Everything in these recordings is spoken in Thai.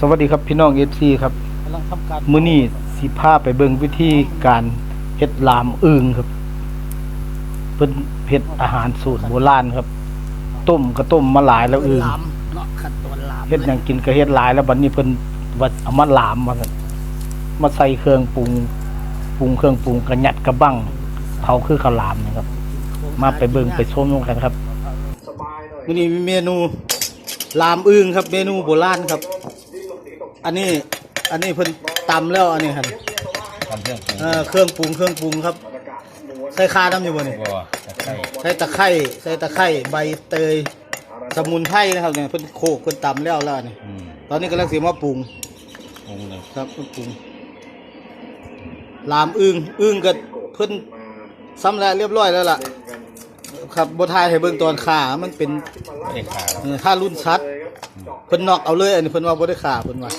สวัสดีครับพี่น้องเอฟซีครับกำลังทำการมื้อนี้สิพาไปเบิ่งวิธีการเฮ็ดลามอึ่งครับเพิ่นเฮ็ดอาหารสูตรโบราณครับ ต้มก็ต้มมาหลายแล้วอึ่งลามเนาะขั้นตอนลามเฮ็ดหยังกินก็เฮ็ดหลายแล้วบัดนี้เพิ่นว่าเอามาลามมาซั่นมาใส่เครื่องปรุงปรุงเครื่องปรุงกระยัดกระบังเผาคือข้าวหลามนะครับ มาไปเบิ่งไปชมกันครับมื้อนี้มีเมนูลามอึ่งครับ เมนูโบราณครับ อันนี้อันนี้เพิ่นตำแล้วอันนี้ครับทำเครื่องปรุงเออเครื่องปรุงเครื่องปรุงครับใส่ข่าน้ำอยู่บ่นี่บัวตะไคร้ใส่ตะไคร้ใส่ตะไคร้ใบเตยสมุนไพรนะครับเนี่ยเพิ่นโขกเพิ่นตำแล้วแล้วนี่อืมตอนนี้กำลังสิมาปรุงปรุงเลยครับเพิ่นปรุงลามอึ้งอึ้งก็เพิ่นซ้ำแล้วเรียบร้อยแล้วล่ะ ครับบ่ทายให้เบิ่งตอนขามันเป็นไม่ได้ขาเออถ้ารุ่นชัด เพิ่นนอกเอาเลย อันนี้เพิ่นว่าบ่ได้ขาเพิ่นว่า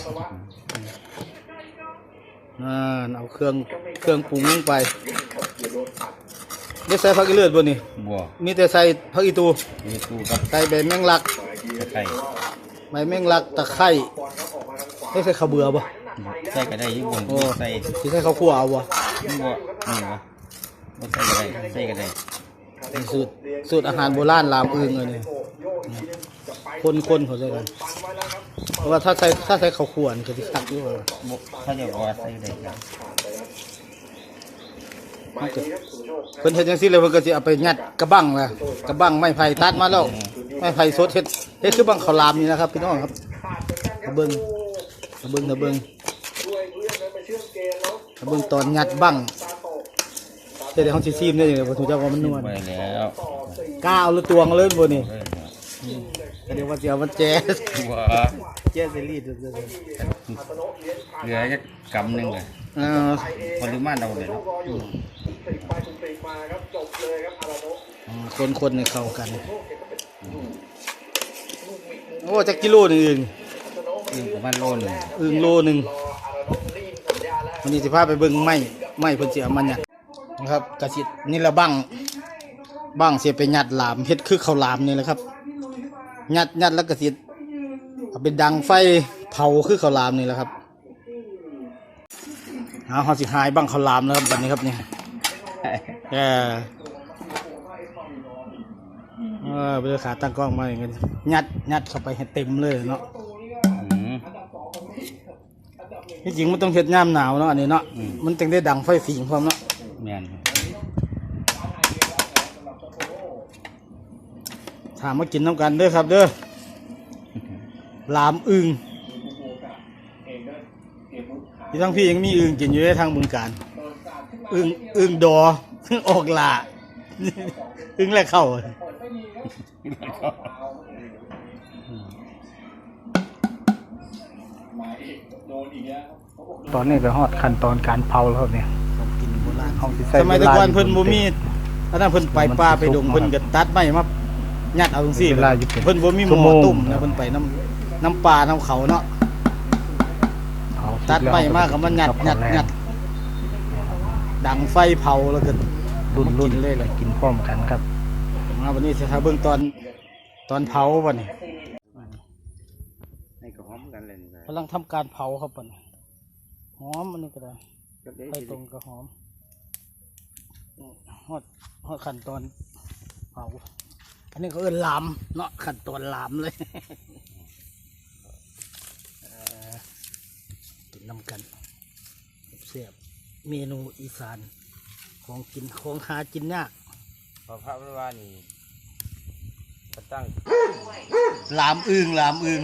อ่าเอาเครื่องเครื่องปรุงลงไปได้ใส่ผักอีเลือดบ่นี่บัวมีแต่ใส่ผักอีตูมีตู้กับใส่ใบแมงลักตะไคร้ใบแมงลักตะไคร้ได้ใส่ข้าวเบื่อบ่ใส่ก็ได้อยี่บนโอ้ใส่สิใส่ข้าวคั่วเอาบ่บัวนี่วะบ่ใส่ก็ได้ใส่ก็ได้เป็นสูตรสูตรอาหารโบราณลาวอึงเลยนี่ คนๆเขาใส่กันเพราะว่าถ้าใส่ถ้าใส่ข้าวคั่วนี่ก็สิคักอยู่ว่าบ่ถ้าจะบอกว่าใส่ได้ครับมันก็เพิ่นเฮ็ดจังซี่เลยเพิ่นก็สิเอาไปยัดกระบังล่ะกระบังไม้ไผ่ตัดมาแล้วไม้ไผ่สดเฮ็ดเฮ็ดคือบังข้าวหลามนี่นะครับพี่น้องครับมาเบิ่งมาเบิ่งมาเบิ่งมาเบิ่งตอนยัดบังเฮ็ดให้เฮาสิซีมได้จังได๋บ่ถูกจักว่ามันนวลไปแล้วกล้าเอาหรือตวงเอาเลยบ่นี่เออ ก็เดี๋ยวว่าสิเอามันแจ๊สบัวแจ๊สซีรีส์เด้อเหลือจะกำหนึงเลยเอ่อปริมาณเราเลยเนาะคนคนให้เข้ากัน โอ้จักกิโลหนึงอึ่งคือประมาณโลหนึ่งอึ่งโลหนึ่งวันนี้สิพาไปเบิ่งไม้ไม้เพิ่นสิเอามายัดนะครับกระสินี่ละบังบังเสิไปหยัดหลามเฮ็ดคือข้าวหลามนี่แหละครับ ยัดยัดแล้วก็สิเอาไปดังไฟเผาคือข้าวหลามนี่แหละครับเอาเฮาสิหายบังข้าวหลามแล้วครับบัดนี้ครับเนี่ยเออเออไปเลยขาตั้งกล้องมาอย่างเงี้ยยัดยัดเข้าไปให้เต็มเลยเนาะอืมที่จริงมันต้องเฮ็ดย่ามหนาวเนาะอันนี้เนาะอืมมันจึงได้ดังไฟฝิงพร้อมเนาะ แม่น ถามมากินน้ำกันเด้อครับ เด้อหลามอึงที่ทั้งพี่ยังมีอึงกินอยู่ในทางบึงการอึงอึงดอออกหลาอึงแรกเข้าตอนนี้ก็ฮอดขั้นตอนการเผาแล้วครับเนี่ยกินโบราณห้องที่ใส่สมัยแตะกอนเวลาอยู่เพิ่นบ่มีอันนั้นเพิ่นไปป่าไปดงมันสุกเพิ่นก็ตัดไม้มา ยัดเอาจังซี่เวลาอยู่เป็นเพิ่นบ่มีหชั่วม้โมองตุ่มนะครับเพิ่นไปน้ำน้ำป่าน้ำเขาเนาะเผาตัดไม้มาก็มันยัดกับยัดข้าวแรงยัดดังไฟเผาแล้วก็ รุ่นรุ่นกินเลยเลย กินพร้อมกันครับ มาวันนี้สิถ้าเบิ่งตอนตอนเผาบัดนี้ให้ก็หอมกันเลยนี่กำลังทำการเผาครับบัดนี้หอมอันนี้ก็ได้ไฟตรงก็หอมฮอดฮอดขั้นตอนเผา อันนี้เขาเอิ้นลามเนาะขั้นตอนลามเลยเอ่อกินน้ำกันเสียบเมนูอีสานของกินของหากินยากพอพระว่านี่ก็ตั้งหลามอึงหลามอึง